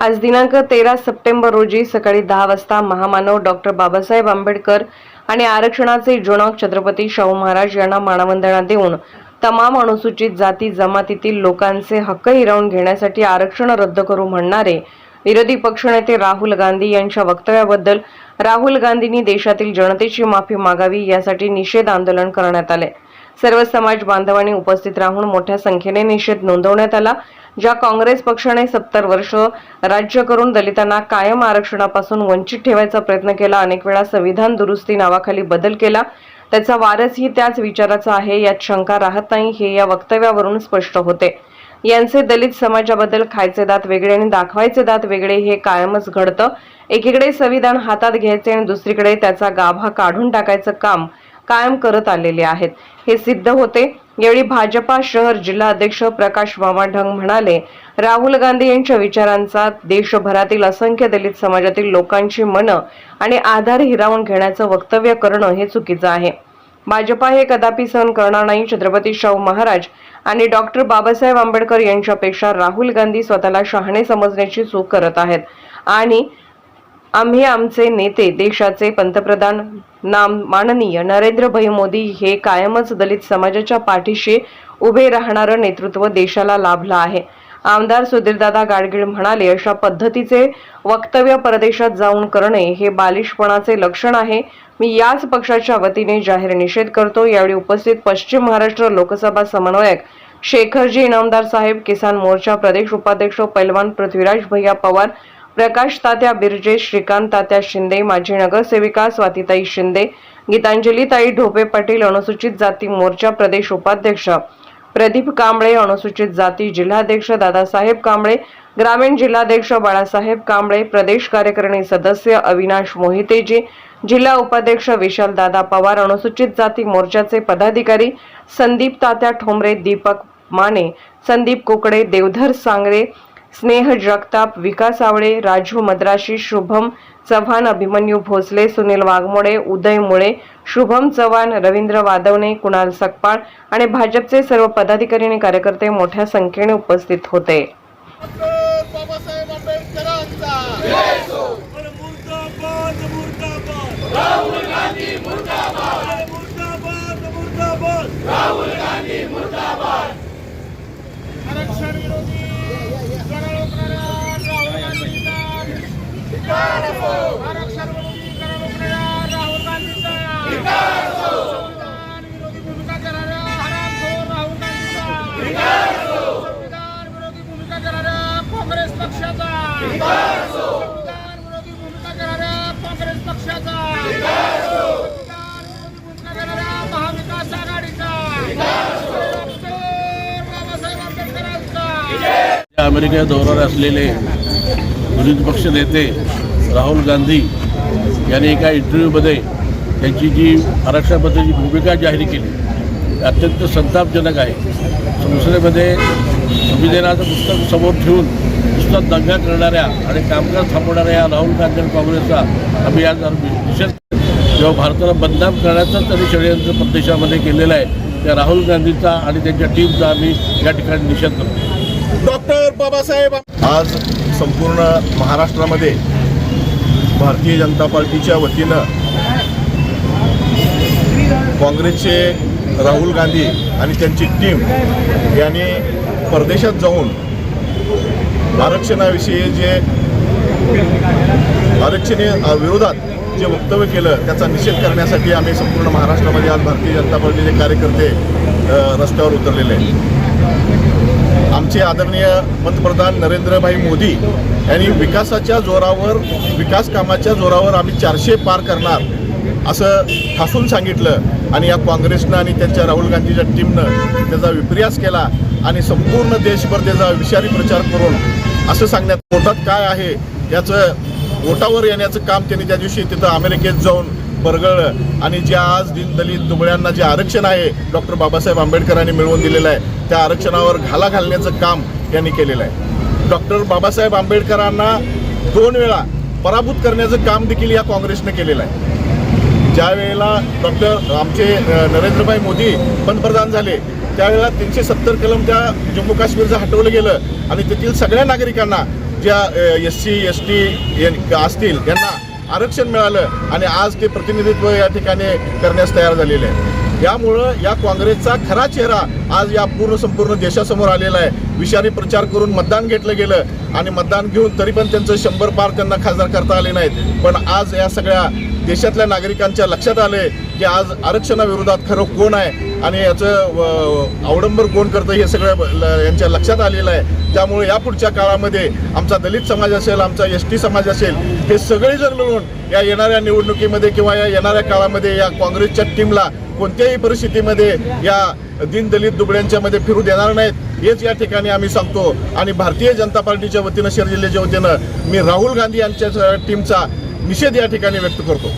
आज दिनांक तेरा सप्टेंबर रोजी सकाळी दहा वाजता महामानव डॉक्टर बाबासाहेब आंबेडकर आणि आरक्षणाचे जनक छत्रपती शाहू महाराज यांना मानवंदना देऊन तमाम अनुसूचित जाती जमातीतील लोकांचे हक्क हिरावून घेण्यासाठी आरक्षण रद्द करू म्हणणारे विरोधी पक्षनेते राहुल गांधी यांच्या वक्तव्याबद्दल राहुल गांधींनी देशातील जनतेची माफी मागावी यासाठी निषेध आंदोलन करण्यात आले. सर्व समाज बांधवांनी उपस्थित राहून मोठ्या संख्येने निषेध नोंदवण्यात आला. ज्या काँग्रेस पक्षाने सत्तर वर्ष राज्य करून दलितांना कायम आरक्षणापासून वंचित ठेवायचा प्रयत्न केला अनेक वेळा संविधान दुरुस्ती नावाखाली बदल केला. त्याचा वारसही त्याच विचाराचा आहे यात शंका राहत नाही हे या वक्तव्यावरून स्पष्ट होते. यांचे दलित समाजाबद्दल खायचे दात वेगळे आणि दाखवायचे दात वेगळे हे कायमच घडतं. एकीकडे संविधान हातात घ्यायचे आणि दुसरीकडे त्याचा गाभा काढून टाकायचं काम कायम करत आलेले आहेत. हे सिद्ध होते. यावेळी भाजपा शहर जिल्हा अध्यक्ष प्रकाश मामा ढंग म्हणाले राहुल गांधी यांच्या विचारांचा देशभरातील असंख्य दलित समाजातील लोकांची मनं आणि आधार हिरावून घेण्याचं वक्तव्य करणं हे चुकीचं आहे. भाजपा हे कदापि सहन करणार नाही छत्रपती शाहू महाराज आणि डॉक्टर बाबासाहेब आंबेडकर यांच्यापेक्षा राहुल गांधी स्वतःला शहाणे समजण्याची चूक करत आहेत. आणि आम्ही आमचे नेते देशाचे पंतप्रधान नाम माननीय नरेंद्रभाई मोदी हे कायमच दलित समाजाच्या पाठीशी उभे राहणारं नेतृत्व देशाला लाभलं आहे. आमदार सुधीरदादा गाडगीळ म्हणाले अशा पद्धतीचे वक्तव्य परदेशात जाऊन करणे हे बालिशपणाचे लक्षण आहे. मी याच पक्षाच्या वतीने जाहीर निषेध करतो. यावेळी उपस्थित पश्चिम महाराष्ट्र लोकसभा समन्वयक शेखरजी इनामदार साहेब किसान मोर्चा प्रदेश उपाध्यक्ष पैलवान पृथ्वीराज भैया पवार प्रकाश तात्या बिर्जे श्रीकांत तात्या शिंदे माजी नगरसेविका स्वातीताई शिंदे गीतांजलीताई ढोपे पाटील अनुसूचित जाती मोर्चा प्रदेश उपाध्यक्ष प्रदीप कांबळे अनुसूचित जाती जिल्हाध्यक्ष दादासाहेब कांबळे ग्रामीण जिल्हाध्यक्ष बाळासाहेब कांबळे प्रदेश कार्यकारिणी सदस्य अविनाश मोहितेजी जिल्हा उपाध्यक्ष विशाल दादा पवार अनुसूचित जाती मोर्चाचे पदाधिकारी संदीप तात्या ठोंबरे दीपक माने संदीप कोकडे देवधर सांगरे स्नेह जगताप विकास आवळे राजू मद्राशी शुभम चव्हाण अभिमन्यू भोसले सुनील वाघमोडे उदय मुळे शुभम चव्हाण रवींद्र वादवणे कुणाल सकपाळ आणि भाजपचे सर्व पदाधिकारी आणि कार्यकर्ते मोठ्या संख्येने उपस्थित होते. राहुल गांधी आरक्षण राहुल संविधान विरोधी भूमिका करणाऱ्या हरामखोर राहुल संविधान विरोधी भूमिका करणाऱ्या काँग्रेस पक्षाचा संविधान विरोधी भूमिका करणाऱ्या काँग्रेस पक्षाचा संविधान विरोधी भूमिका करणाऱ्या महाविकास आघाडीचा बाबासाहेब आंबेडकरांचा दौऱ्यावर असलेले विरोधी पक्ष नेते राहुल गांधी यांनी एका इंटरव्ह्यूमध्ये त्यांची जी आरक्षणाबद्दलची भूमिका जाहीर केली अत्यंत संतापजनक आहे. संसदेमध्ये संविधानाचं पुस्तक समोर ठेवून नुसतं दंगा करणाऱ्या आणि कामकाज थांबवणाऱ्या या राहुल गांधी आणि काँग्रेसचा आम्ही आज निषेध जेव्हा भारताला बदनाम करण्याचं त्यांनी षडयंत्र प्रदेशामध्ये केलेलं आहे त्या राहुल गांधीचा आणि त्यांच्या टीमचा आम्ही या ठिकाणी निषेध करतो डॉक्टर बाबासाहेब आज संपूर्ण महाराष्ट्रामध्ये भारतीय जनता पार्टीच्या वतीनं काँग्रेसचे राहुल गांधी आणि त्यांची टीम यांनी परदेशात जाऊन आरक्षणाविषयी जे आरक्षणे विरोधात जे वक्तव्य केलं त्याचा निषेध करण्यासाठी आम्ही संपूर्ण महाराष्ट्रामध्ये आज भारतीय जनता पार्टीचे कार्यकर्ते रस्त्यावर उतरलेले आहेत. आमचे आदरणीय पंतप्रधान नरेंद्रभाई मोदी यांनी विकासाच्या जोरावर विकास कामाच्या जोरावर आम्ही चारशे पार करणार असं ठासून सांगितलं. आणि या काँग्रेसनं आणि त्यांच्या राहुल गांधीच्या टीमनं त्याचा विपर्यास केला आणि संपूर्ण देशभर त्याचा विषारी प्रचार करून असं सांगण्यात पोटात काय आहे याचं वोटावर येण्याचं काम त्यांनी त्या दिवशी तिथं अमेरिकेत जाऊन बरगळलं. आणि जे आज दिन दलित दुबळ्यांना जे आरक्षण आहे डॉक्टर बाबासाहेब आंबेडकरांनी मिळवून दिलेलं आहे त्या आरक्षणावर घाला घालण्याचं काम यांनी केलेलं आहे. डॉक्टर बाबासाहेब आंबेडकरांना दोन वेळा पराभूत करण्याचं काम देखील या काँग्रेसनं केलेलं आहे. ज्या वेळेला डॉक्टर आमचे नरेंद्रभाई मोदी पंतप्रधान झाले त्यावेळेला तीनशे सत्तर कलम त्या जम्मू काश्मीरचं हटवलं गेलं आणि तेथील सगळ्या नागरिकांना ज्या एस सी एस टी असतील यांना आरक्षण मिळालं आणि आज ते प्रतिनिधित्व या ठिकाणी करण्यास तयार झालेले आहे यामुळं या काँग्रेसचा खरा चेहरा आज या पूर्ण संपूर्ण देशासमोर आलेला आहे. विषारी प्रचार करून मतदान घेतलं गेलं आणि मतदान घेऊन तरी पण त्यांचं शंभर पार त्यांना खासदार करता आले नाहीत. पण आज या सगळ्या देशातल्या नागरिकांच्या लक्षात आले की आज आरक्षणाविरोधात खरं कोण आहे? आणि याचं अवडंबर कोण करतं हे सगळं ल- यांच्या लक्षात आलेलं आहे. त्यामुळे यापुढच्या काळामध्ये आमचा दलित समाज असेल आमचा एस टी समाज असेल हे सगळेजण मिळून या येणाऱ्या निवडणुकीमध्ये किंवा या येणाऱ्या काळामध्ये या काँग्रेसच्या टीमला कोणत्याही परिस्थितीमध्ये या दीनदलित दुबळ्यांच्या मध्ये फिरू देणार नाहीत हेच या ठिकाणी आम्ही सांगतो. आणि भारतीय जनता पार्टीच्या वतीनं शहर जिल्ह्याच्या वतीनं मी राहुल गांधी यांच्या टीमचा निषेध या ठिकाणी व्यक्त करतो.